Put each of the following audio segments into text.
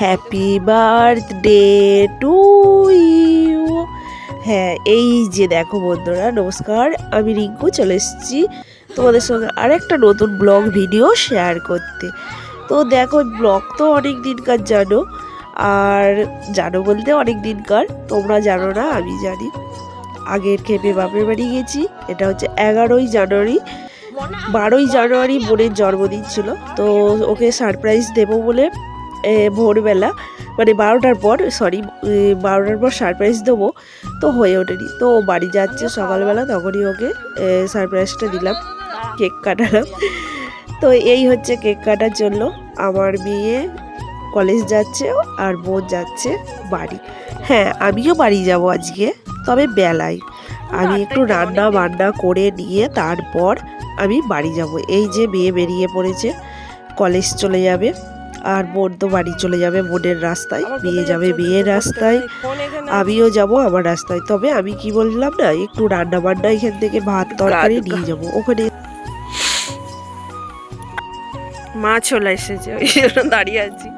Happy birthday to you হ্যাঁ এই যে দেখো বন্ধুরা, নমস্কার, আমি রিঙ্কু, চলে এসেছি তোমাদের সঙ্গে আরেকটা নতুন ব্লগ ভিডিও শেয়ার করতে। তো দেখো, ব্লগ তো অনেক দিনকার জানো, আর জানো বলতে অনেক দিনকার, তোমরা জানো না, আমি জানি। আগের খেপে বাপের বাড়ি গেছি, এটা হচ্ছে এগারোই জানুয়ারি, বারোই জানুয়ারি বোনের জন্মদিন ছিল, তো ওকে সারপ্রাইজ দেবো বলে ভোরবেলা মানে বারোটার পর সরি বারোটার পর সারপ্রাইজ দেবো তো হয়ে ওঠেনি। তো ও বাড়ি যাচ্ছে সকালবেলা তখনই ওকে সারপ্রাইজটা দিলাম কেক কাটালাম। তো এই হচ্ছে কেক কাটার জন্য আমার মেয়ে কলেজ যাচ্ছে আর বোন যাচ্ছে বাড়ি। হ্যাঁ আমিও বাড়ি যাব আজকে তবে বেলায়। আমি একটু রান্না বান্না করে নিয়ে তারপর আমি বাড়ি যাব। এই যে মেয়ে বেরিয়ে পড়েছে কলেজ চলে যাবে। আর বোন তো বাড়ি চলে যাবে বোনের রাস্তায়। বিয়ে যাবে বিয়ের রাস্তায়। আমিও যাব আমার রাস্তায়। তবে আমি কি বললাম না একটু রান্না বান্না এখান থেকে ভাত তরকারি নিয়ে যাব। ওখানে মা চলে এসেছে ওই জন্য দাঁড়িয়ে আছি।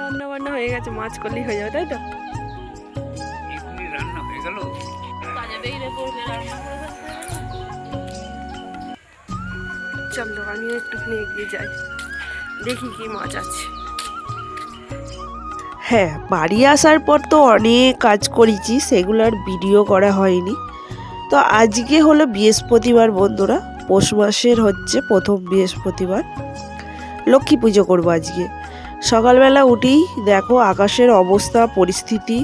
রান্না বান্না হয়ে গেছে মাছ করলেই হয়ে যাবে তাই তো? রান্না হয়ে গেল। চলো আমি একটুখানি এগিয়ে যাই। দেখি কি মাছ আছে। হ্যাঁ বাড়ি আসার পর তো অনেক কাজ করেছি সেগুলোর ভিডিও করা হয়নি। তো আজকে হলো বৃহস্পতিবার বন্ধুরা, পৌষ মাসের হচ্ছে প্রথম বৃহস্পতিবার। লক্ষ্মী পুজো করব আজকে। সকালবেলা উঠেই দেখো আকাশের অবস্থা, পরিস্থিতি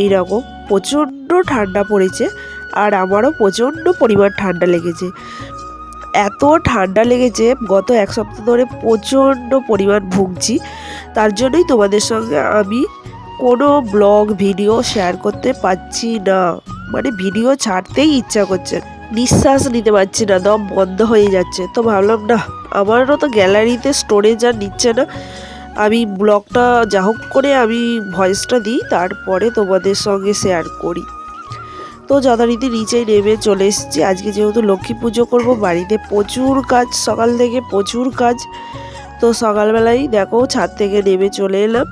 এই রকম প্রচণ্ড ঠান্ডা পড়েছে, আর আমারও প্রচণ্ড পরিমাণ ঠান্ডা লেগেছে। এত ঠান্ডা লেগেছে, গত এক সপ্তাহ ধরে প্রচণ্ড পরিমাণ ভুগছি। তার জন্যই তোমাদের সঙ্গে আমি কোনো ব্লগ, ভিডিও শেয়ার করতে পারছি না। মানে ভিডিও ছাড়তেই ইচ্ছা করছে। নিঃশ্বাস নিতে পারছি না, দম বন্ধ হয়ে যাচ্ছে। তো ভাবলাম, না, আমারও তো গ্যালারিতে স্টোরেজ আর নিচ্ছে না। আমি ব্লগটা, যা হোক করে আমি ভয়েসটা দিই, তারপরে তোমাদের সঙ্গে শেয়ার করি। তো যথারীতি নিচেই নেমে চলে এসেছি। আজকে যেহেতু লক্ষ্মী পুজো করব, বাড়িতে প্রচুর কাজ, সকাল থেকে প্রচুর কাজ। তো সকালবেলায় দেখো ছাদ থেকে নেমে চলে এলাম।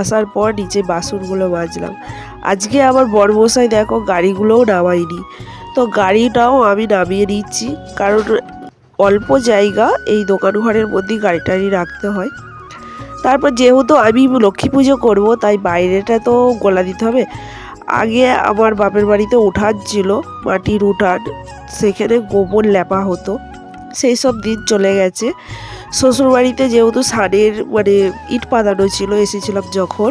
আসার পর নিচে বাসনগুলো মাজলাম। আজকে আবার বড়মশাই দেখো গাড়িগুলোও নামাইনি তো গাড়িটাও আমি নামিয়ে নিচ্ছি। কারণ অল্প জায়গা, এই দোকান ঘরের মধ্যেই গাড়ি টাড়ি রাখতে হয়। তারপর যেহেতু আমি লক্ষ্মী পুজো করব, তাই বাইরেটা তো গোলা দিতে হবে। আগে আমার বাপের বাড়িতে উঠান ছিল, মাটির উঠান সেখানে গোবর লেপা হতো। সেই সব দিন চলে গেছে। শ্বশুরবাড়িতে যেহেতু সানের মানে ইট পাতানো ছিল, এসেছিলাম যখন,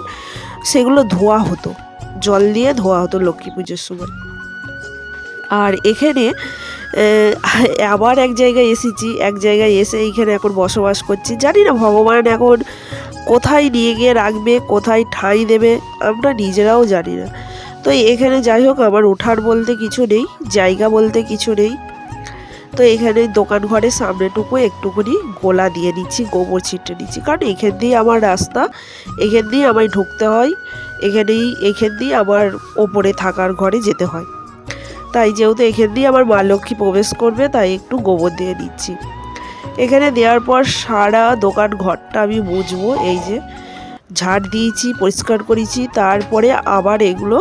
সেগুলো ধোয়া হতো। জল দিয়ে ধোয়া হতো লক্ষ্মী পুজোর সময়। আর এখানে আবার এক জায়গায় এসেছি। এক জায়গায় এসে এইখানে এখন বসবাস করছি। জানি না ভগবান এখন কোথায় নিয়ে গিয়ে রাখবে, কোথায় ঠাঁই দেবে, আমরা নিজেরাও জানি না। তো এখানে যাই হোক আমার ওঠার বলতে কিছু নেই, জায়গা বলতে কিছু নেই। তো এখানে দোকান ঘরের সামনেটুকু একটুকুনি গোলা দিয়ে নিচ্ছি, গোবর ছিটে নিচ্ছি। কারণ এখান দিয়ে আমার রাস্তা, এখান দিয়ে আমায় ঢুকতে হয়, এখানেই, এখান দিয়ে আমার ওপরে থাকার ঘরে যেতে হয়। তাই যেহেতু এখান দিয়ে আমার মা লক্ষ্মী প্রবেশ করবে, তাই একটু গোবর দিয়ে নিচ্ছি। এখানে দেওয়ার পর সারা দোকান ঘরটা আমি বুঝব এই যে ঝাড় দিয়েছি, পরিষ্কার করেছি, তারপরে আবার এগুলো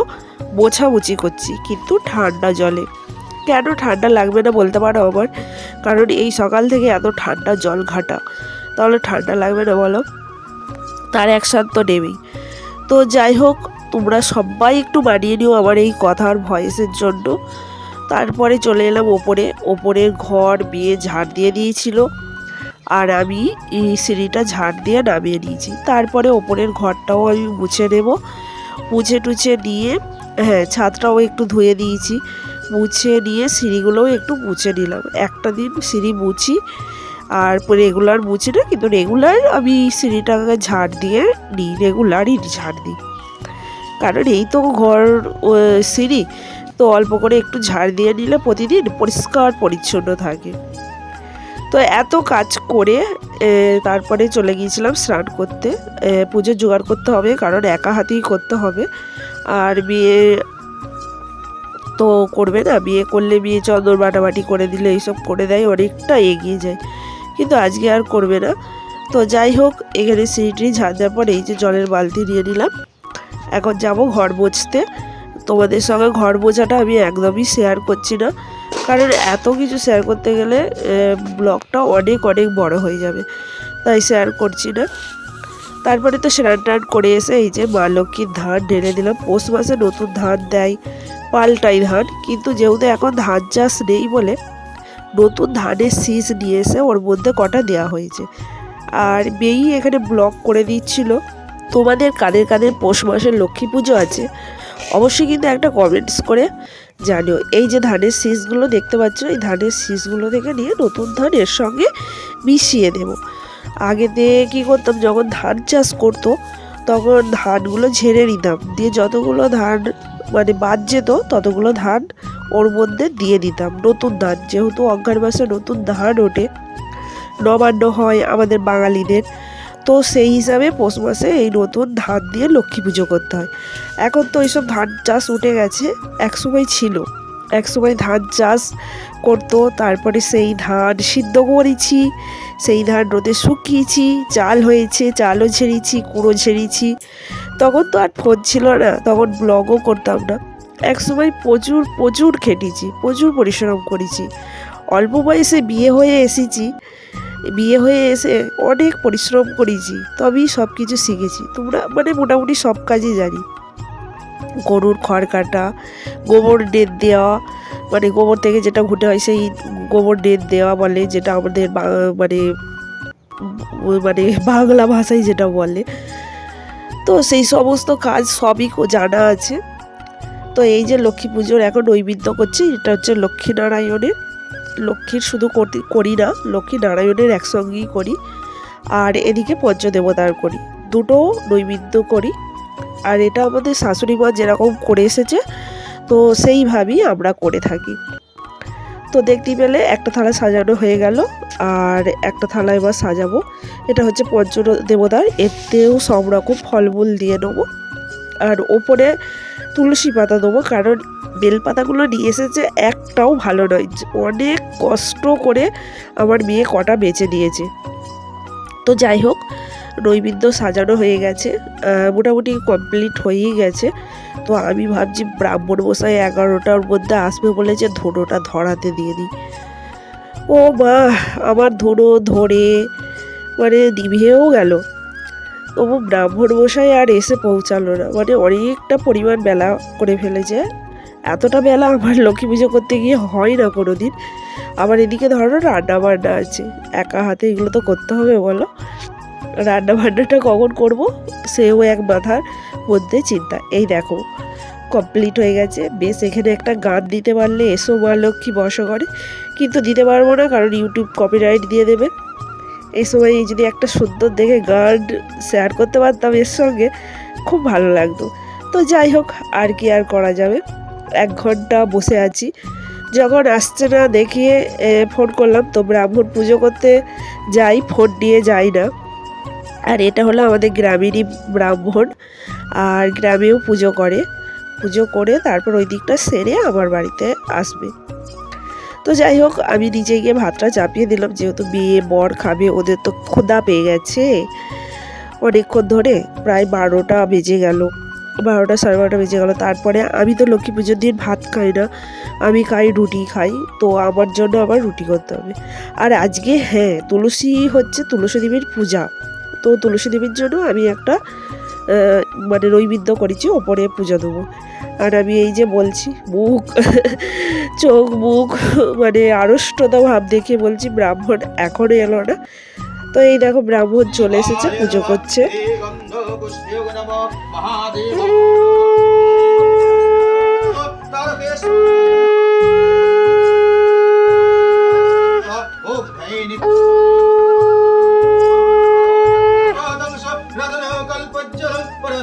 মোছামুছি করছি, কিন্তু ঠান্ডা জলে। কেন ঠান্ডা লাগবে না বলতে পারো আমার? কারণ এই সকাল থেকে এত ঠান্ডা জল ঘাটা। তাহলে ঠান্ডা লাগবে না বলো? তার একসাথ তো নেবেই। তো যাই হোক, তোমরা সবাই একটু মানিয়ে নিও আমার এই কথার ভয়েসের জন্য। তারপরে চলে এলাম ওপরে। ওপরের ঘর, বিয়ে, ঝাড় দিয়ে দিয়েছিল। আর আমি এই সিঁড়িটা ঝাড় দিয়ে নামিয়ে নিয়েছি। তারপরে ওপরের ঘরটাও আমি মুছে নেব। মুছে টুছে নিয়ে হ্যাঁ ছাদটাও একটু ধুয়ে দিয়েছি মুছে নিয়ে সিঁড়িগুলোও একটু মুছে নিলাম। একটা দিন সিঁড়ি মুছি আর রেগুলার মুছি না কিন্তু রেগুলার আমি সিঁড়িটাকে ঝাড় দিয়ে নিই রেগুলারই ঝাড় দিই। কারণ এই তো ঘর সিঁড়ি তো অল্প করে একটু ঝাড় দিয়ে নিলে প্রতিদিন পরিষ্কার পরিচ্ছন্ন থাকে। তো এত কাজ করে তারপরে চলে গিয়েছিলাম স্নান করতে। এ, পুজোর জোগাড় করতে হবে কারণ একা হাতেই করতে হবে। আর বিয়ে তো করবে না, বিয়ে করলে বিয়ে চন্দন বাটাবাটি করে দিলে এইসব করে দেয়, অনেকটা এগিয়ে যায়। কিন্তু আজকে আর করবে না। তো যাই হোক, এখানে সিঁড়িটি ঝাড় দেওয়ার পর এই যে জলের বালতি নিয়ে নিলাম। এখন যাব ঘর মুছতে তোমাদের সঙ্গে ঘর বোঝাটা আমি একদমই শেয়ার করছি না। কারণ এত কিছু শেয়ার করতে গেলে ব্লগটা অনেক অনেক বড় হয়ে যাবে। তাই শেয়ার করছি না। তারপরে তো স্নান টান করে এসে এই যে মা লক্ষ্মীর ধান ঢেলে দিলাম। পৌষ মাসে নতুন ধান দেয়, পাল্টাই ধান কিন্তু যেহেতু এখন ধান চাষ নেই বলে, নতুন ধানের শীষ নিয়ে এসে ওর মধ্যে কটা দেওয়া হয়েছে। আর মেয়েই এখানে ব্লক করে দিচ্ছিল। তোমাদের কাদের কাদের পৌষ মাসের লক্ষ্মী পুজো আছে, অবশ্যই কিন্তু একটা কমেন্টস করে জানিও। এই যে ধানের শীষগুলো দেখতে পাচ্ছ, এই ধানের শীষগুলো থেকে নিয়ে নতুন ধান এর সঙ্গে মিশিয়ে দেব আগেতে কী করতাম, যখন ধান চাষ করতো, তখন ধানগুলো ঝেড়ে নিতাম। দিয়ে যতগুলো ধান মানে বাদ যেত, ততগুলো ধান ওর মধ্যে দিয়ে দিতাম। নতুন ধান, যেহেতু অজ্ঞান মাসে নতুন ধান ওঠে, নবান্ন হয় আমাদের বাঙালিদের, তো সেই হিসাবে পৌষ মাসে এই নতুন ধান দিয়ে লক্ষ্মী পুজো করতে হয়। এখন তো এইসব ধান চাষ উঠে গেছে একসময় ছিল। একসময় ধান চাষ করতো, তারপরে সেই ধান সিদ্ধ করেছি, সেই ধান রোদে শুকিয়েছি, চাল হয়েছে, চালও ঝেড়েছি, কুড়ো ঝেড়েছি। তখন তো আর ফোন ছিল না, তখন ব্লগও করতাম না। একসময় প্রচুর প্রচুর খেটেছি, প্রচুর পরিশ্রম করেছি। অল্প বয়সে বিয়ে হয়ে এসেছি, বিয়ে হয়ে এসে অনেক পরিশ্রম করেছি, তবেই সব কিছু শিখেছি। তোমরা মানে মোটামুটি সব কাজই জানি। গরুর খড় কাটা, গোবর ডেট দেওয়া মানে গোবর থেকে যেটা ঘুটে হয় সেই গোবর ডেট দেওয়া বলে, যেটা আমাদের মানে মানে বাংলা ভাষায় যেটা বলে। তো সেই সমস্ত কাজ সবই জানা আছে। তো এই যে লক্ষ্মী পুজোর এখন নৈবেদ্য করছি, এটা হচ্ছে লক্ষ্মীনারায়ণের লক্ষ্মীর শুধু করতে- করি না, লক্ষ্মী নারায়ণের একসঙ্গেই করি। আর এদিকে পঞ্চদেবতার করি। দুটো নৈবেদ্য করি। আর এটা আমাদের শাশুড়ি মা যেরকম করে এসেছে, তো সেইভাবেই আমরা করে থাকি। তো দেখতে পেলে একটা থালা সাজানো হয়ে গেল, আর একটা থালা এবার সাজাবো। এটা হচ্ছে পঞ্চ দেবতার এতেও সব রকম ফলমূল দিয়ে নেব। আর ওপরে তুলসী পাতা দেবো, কারণ বেলপাতাগুলো নিয়ে এসেছে একটাও ভালো নয়। অনেক কষ্ট করে আমার মেয়ে কটা বেছে নিয়েছে। তো যাই হোক নৈবেদ্য সাজানো হয়ে গেছে মোটামুটি কমপ্লিট হয়েই গেছে। তো আমি ভাবছি ব্রাহ্মণ মশাই এগারোটার মধ্যে আসবে বলেছে ধুনোটা ধরাতে দিয়ে দিই। ও মা, আমার ধুনো ধরে মানে নিভেও গেল। তবু ব্রাহ্মণ মশাই আর এসে পৌঁছালো না। মানে অনেকটা পরিমাণ বেলা করে ফেলেছে। এতটা বেলা আমার লক্ষ্মী পুজো করতে গিয়ে হয় না কোনো দিন আবার এদিকে ধরো রান্না বান্না আছে। একা হাতে এগুলো তো করতে হবে বলো। রান্না বান্নাটা কখন করব? সেও এক মাথার মধ্যে চিন্তা। এই দেখো কমপ্লিট হয়ে গেছে। বেশ, এখানে একটা গান দিতে পারলে এসো মা লক্ষ্মী বসো করে কিন্তু দিতে পারব না, কারণ ইউটিউব কপিরাইট দিয়ে দেবে। এই সময় যদি একটা সুন্দর দেখে গান শেয়ার করতে পারতাম এর সঙ্গে, খুব ভালো লাগতো। তো যাই হোক, আর কি আর করা যাবে? এক ঘণ্টা বসে আছি। যখন আসছে না, দেখিয়ে ফোন করলাম, তো ব্রাহ্মণ পুজো করতে যাই ফোন নিয়ে যাই না। আর এটা হলো আমাদের গ্রামেরই ব্রাহ্মণ আর গ্রামেও পুজো করে। পুজো করে তারপর ওই দিকটা সেরে আমার বাড়িতে আসবে। তো যাই হোক, আমি নিজে গিয়ে ভাতটা চাপিয়ে দিলাম, যেহেতু বিয়ে বর খাবে, ওদের তো ক্ষুদা পেয়ে গেছে। অনেকক্ষণ ধরে প্রায় বারোটা বেজে গেল। বারোটা সাড়ে বারোটা বেজে গেল। তারপরে আমি তো লক্ষ্মী পুজোর দিন ভাত খাই না, আমি খাই রুটি খাই, তো আমার জন্য আবার রুটি করতে হবে। আর আজকে হ্যাঁ তুলসী হচ্ছে তুলসী দেবীর পূজা। তো তুলসী দেবীর জন্য আমি একটা মানে নৈবেদ্য করেছি, ওপরে পুজো দেবো। আর আমি এই যে বলছি, মুখ, চোখ, মুখ মানে আড়ষ্টতা ভাব দেখে বলছি ব্রাহ্মণ এখনও এলো না। তো এই দেখো ব্রাহ্মণ চলে এসেছে, পুজো করছে।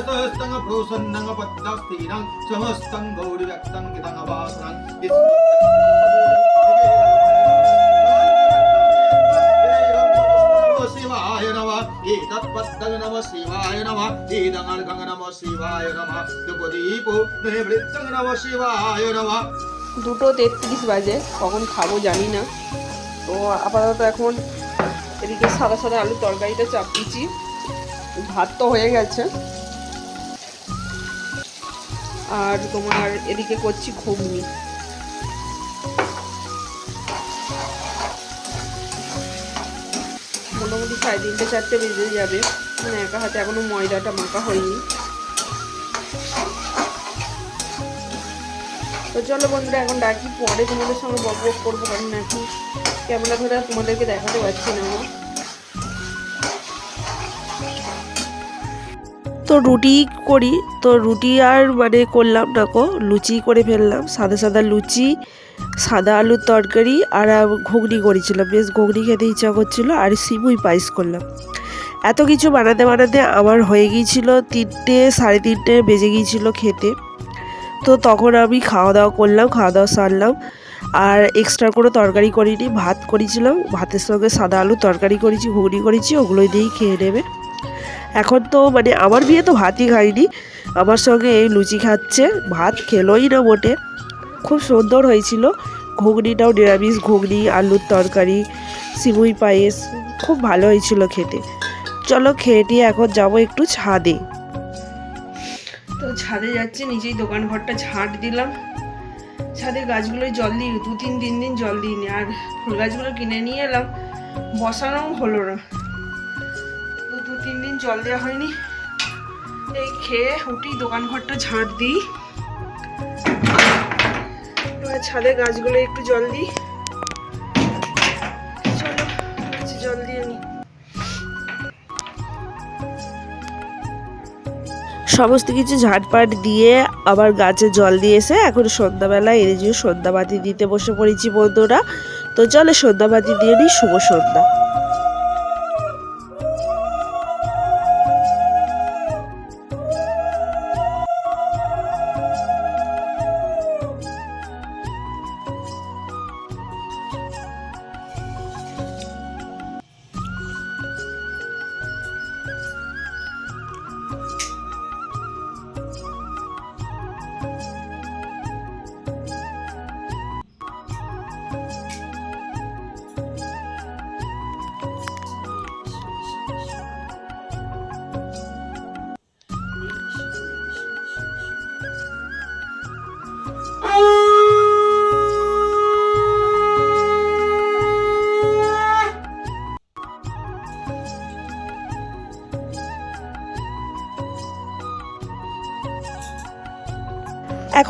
సహస్తంగ ప్రసన్నంగ పద్మస్థిన సహస్తం గౌరి వ్యక్తం గిదంగ వాసనం দুটো তেত্রিশ বাজে, কখন খাব জানি না। তো আপাতত এখন এদিকে সাদা সাদা আলু তরকারিটা চাপ দিচ্ছি। ভাত তো হয়ে গেছে। আর তোমার এদিকে করছি ঘুগনি। মোটামুটি সাড়ে তিনটে, চারটে বেজে যাবে। মানে একা হাতে এখনও ময়দাটা মাখা হয়নি। তো চলো বন্ধুরা, এখন ডাকি, পরে তোমাদের সঙ্গে বক বক করব, কারণ এখন ক্যামেরা ধরে তোমাদেরকে দেখাতে পারছি না। তো রুটি করি, তো রুটি আর মানে করলাম না কো লুচি করে ফেললাম, সাদা সাদা লুচি, সাদা আলুর তরকারি আর ঘুগনি করেছিলাম, বেশ ঘুগনি খেতে ইচ্ছা করছিল আর সিমুই পায়েস করলাম। এত কিছু বানাতে বানাতে আমার হয়ে গিয়েছিল তিনটে, সাড়ে তিনটে বেজে গিয়েছিল খেতে। তো তখন আমি খাওয়া দাওয়া করলাম, খাওয়া দাওয়া সারলাম আর এক্সট্রা কোনো তরকারি করিনি, ভাত করেছিলাম, ভাতের সঙ্গে সাদা আলু তরকারি করেছি, ঘুগনি করেছি ওগুলো দিয়েই খেয়ে নেবে। এখন তো মানে আমার বিয়ে তো ভাতই খাইনি। আমার সঙ্গে এই লুচি খাচ্ছে, ভাত খেলোই না মোটে। খুব সুন্দর হয়েছিল। ঘুগনিটাও নিরামিষ ঘুগনি, আলুর তরকারি, সিমুই পায়েস, খুব ভালো হয়েছিল খেতে। চলো খেয়ে টিয়ে এখন যাব একটু ছাদে। তো ছাদে যাচ্ছি, নিজেই দোকান ঘরটা ঝাঁট দিলাম। ছাদে গাছগুলোয় জল দিই দু তিন তিন দিন জল দিইনি। আর ফুল গাছগুলো কিনে নিয়ে এলাম, বসানোও হলো না। জল দেওয়া হয়নি। এই খেয়ে উঠি দোকান ঘরটা ঝাঁট দিই। ছাদে গাছগুলো একটু জল দিই। জল দিয়ে নিই সমস্ত কিছু ঝাটপাট দিয়ে আবার গাছে জল দিয়ে এসে এখন সন্ধ্যাবেলা এনে সন্ধ্যাবাতি দিতে বসে পড়েছি বন্ধুরা। তো চলো সন্ধ্যাবাতি দিয়ে নিই শুভ সন্ধ্যা।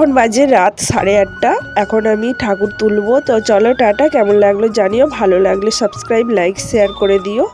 এখন বাজে রাত সাড়ে আটটা। এখন আমি ঠাকুর তুলবো। তো চলো টাটা, কেমন লাগল জানিও, ভালো লাগলে সাবস্ক্রাইব লাইক শেয়ার করে দিও।